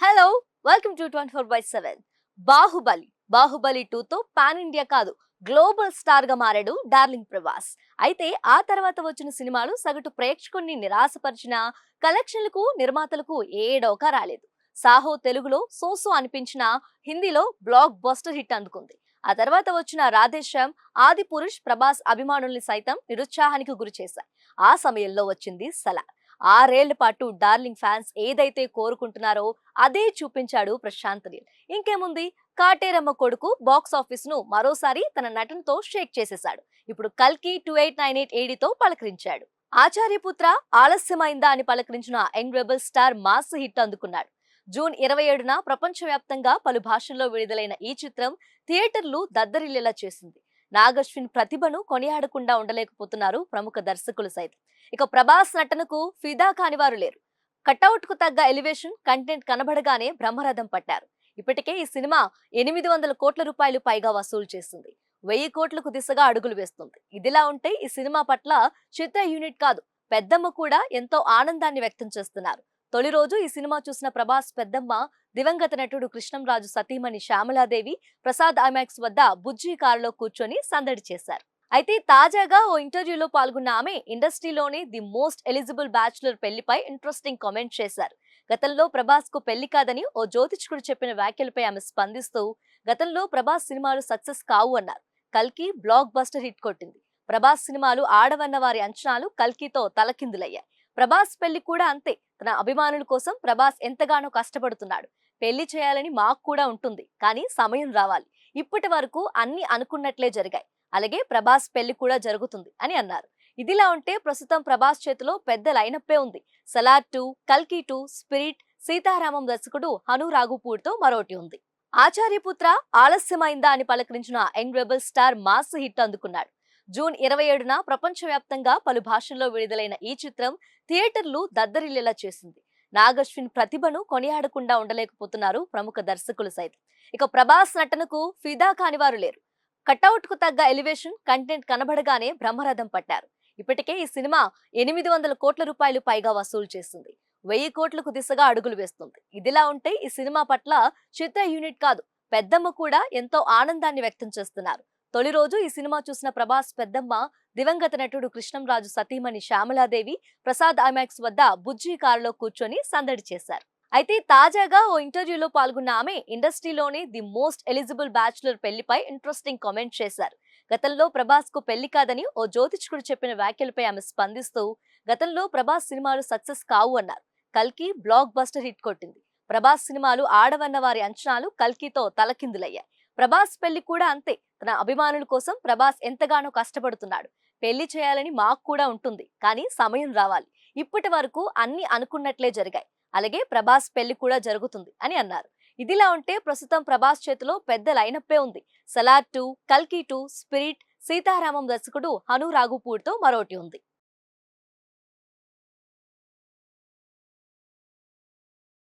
Hello welcome to twenty four by seven Baahubali Baahubali టూతో pan India కాదు global స్టార్గా మారాడు డార్లింగ్ ప్రభాస్. అయితే ఆ తర్వాత వచ్చిన సినిమాలు సగటు ప్రేక్షకుణ్ణి నిరాశపరిచిన కలెక్షన్లకు నిర్మాతలకు ఏడోకా రాలేదు. సాహో తెలుగులో సోసో అనిపించిన హిందీలో బ్లాక్ బస్టర్ హిట్ అందుకుంది. ఆ తర్వాత వచ్చిన రాధేశ్యామ్ ఆది పురుష్ ప్రభాస్ అభిమానుల్ని సైతం నిరుత్సాహానికి గురి చేశాయి. ఆ సమయంలో వచ్చింది సలార్ ఆరేళ్ళ పాటు డార్లింగ్ ఫ్యాన్స్ ఏదైతే కోరుకుంటున్నారో అదే చూపించాడు ప్రశాంత్ నీల్ ఇంకేముంది? కాటేరమ్మ కొడుకు బాక్స్ ఆఫీస్ను మరోసారి తన నటనతో షేక్ చేసేశాడు. ఇప్పుడు కల్కి టూ ఎయిట్ నైన్ ఎయిట్ ఏడితో పలకరించాడు. ఆచార్యపుత్ర ఆలస్యమైందా అని పలకరించిన young rebel star mass hit అందుకున్నాడు. జూన్ ఇరవై ఏడున ప్రపంచవ్యాప్తంగా పలు భాషల్లో విడుదలైన ఈ చిత్రం థియేటర్లు దద్దరిల్లేలా చేసింది. నాగశ్విన్ ప్రతిభను కొనియాడకుండా ఉండలేకపోతున్నారు ప్రముఖ దర్శకులు సైతం. ఇక ప్రభాస్ నటనకు ఫిదా కాని వారు లేరు. కటౌట్కు తగ్గ ఎలివేషన్ కంటెంట్ కనబడగానే బ్రహ్మరథం పట్టారు. ఇప్పటికే ఈ సినిమా ఎనిమిది వందల కోట్ల రూపాయలు పైగా వసూలు చేస్తుంది. వెయ్యి కోట్లకు దిశగా అడుగులు వేస్తుంది. ఇదిలా ఉంటే ఈ సినిమా పట్ల చిత్ర యూనిట్ కాదు పెద్దమ్మ కూడా ఎంతో ఆనందాన్ని వ్యక్తం చేస్తున్నారు. తొలి రోజు ఈ సినిమా చూసిన ప్రభాస్ పెద్దమ్మ దివంగత నటుడు కృష్ణంరాజు సతీమణి శ్యామలాదేవి ప్రసాద్ ఐమాక్స్ వద్ద బుజ్జి కారులో కూర్చొని సందడి చేశారు. అయితే తాజాగా ఓ ఇంటర్వ్యూలో పాల్గొన్న ఆమె ఇండస్ట్రీలోనే ది మోస్ట్ ఎలిజిబుల్ బ్యాచులర్ పెళ్ళిపై ఇంట్రెస్టింగ్ కామెంట్ చేశారు. గతంలో ప్రభాస్కు పెళ్ళి కాదని ఓ జ్యోతిష్కుడు చెప్పిన వ్యాఖ్యలపై ఆమె స్పందిస్తూ గతంలో ప్రభాస్ సినిమాలు సక్సెస్ కావు అన్నారు. కల్కి బ్లాక్ బస్టర్ హిట్ కొట్టింది. ప్రభాస్ సినిమాలు ఆడవన్న వారి అంచనాలు కల్కితో తలకిందులయ్యాయి. ప్రభాస్ పెళ్ళి కూడా అంతే. తన అభిమానుల కోసం ప్రభాస్ ఎంతగానో కష్టపడుతున్నాడు. పెళ్ళి చేయాలని మాకు కూడా ఉంటుంది. కానీ సమయం రావాలి. ఇప్పటి వరకు అన్ని అనుకున్నట్లే జరిగాయి. అలాగే ప్రభాస్ పెళ్ళి కూడా జరుగుతుంది అని అన్నారు. ఇదిలా ఉంటే ప్రస్తుతం ప్రభాస్ చేతిలో పెద్ద లైనప్పే ఉంది. సలార్ టూ కల్కి టూ స్పిరిట్ సీతారామం దర్శకుడు హను రాఘుపూడితో మరోటి ఉంది. ఆచార్యపుత్ర ఆలస్యమైందా అని పలకరించిన young rebel star mass hit అందుకున్నాడు. జూన్ ఇరవై ఏడున ప్రపంచవ్యాప్తంగా పలు భాషల్లో విడుదలైన ఈ చిత్రం థియేటర్లు దద్దరిల్లేలా చేసింది. నాగశ్విన్ ప్రతిభను కొనియాడకుండా ఉండలేకపోతున్నారు ప్రముఖ దర్శకులు సైతం. ఇక ప్రభాస్ నటనకు ఫిదా కాని వారు లేరు. కటౌట్కు తగ్గ ఎలివేషన్ కంటెంట్ కనబడగానే బ్రహ్మరథం పట్టారు. ఇప్పటికే ఈ సినిమా ఎనిమిది వందల కోట్ల రూపాయలు పైగా వసూలు చేస్తుంది వెయ్యి కోట్లకు దిశగా అడుగులు వేస్తుంది. ఇదిలా ఉంటే ఈ సినిమా పట్ల చిత్ర యూనిట్ కాదు పెద్దమ్మ కూడా ఎంతో ఆనందాన్ని వ్యక్తం చేస్తున్నారు. తొలి రోజు ఈ సినిమా చూసిన ప్రభాస్ పెద్దమ్మ దివంగత నటుడు కృష్ణంరాజు సతీమణి శ్యామలాదేవి ప్రసాద్ ఐమాక్స్ వద్ద బుజ్జి కారులో కూర్చొని సందడి చేశారు. అయితే తాజాగా ఓ ఇంటర్వ్యూలో పాల్గొన్న ఆమె ఇండస్ట్రీలోనే ది మోస్ట్ ఎలిజిబుల్ బ్యాచులర్ పెళ్ళిపై ఇంట్రెస్టింగ్ కామెంట్ చేశారు. గతంలో ప్రభాస్కు పెళ్ళి కాదని ఓ జ్యోతిష్కుడు చెప్పిన వ్యాఖ్యలపై ఆమె స్పందిస్తూ గతంలో ప్రభాస్ సినిమాలు సక్సెస్ కావు అన్నారు. కల్కి బ్లాక్ బస్టర్ హిట్ కొట్టింది. ప్రభాస్ సినిమాలు ఆడవన్న వారి అంచనాలు కల్కితో తలకిందులయ్యాయి. ప్రభాస్ పెళ్ళి కూడా అంతే. తన అభిమానుల కోసం ప్రభాస్ ఎంతగానో కష్టపడుతున్నాడు. పెళ్ళి చేయాలని మాకు కూడా ఉంటుంది. కానీ సమయం రావాలి. ఇప్పటి వరకు అన్ని అనుకున్నట్లే జరిగాయి. అలాగే ప్రభాస్ పెళ్ళి కూడా జరుగుతుంది అని అన్నారు. ఇదిలా ఉంటే ప్రస్తుతం ప్రభాస్ చేతిలో పెద్ద లైనప్పే ఉంది. సలార్ టూ కల్కి టూ స్పిరిట్ సీతారామం దర్శకుడు హను రాఘుపూడితో మరోటి ఉంది.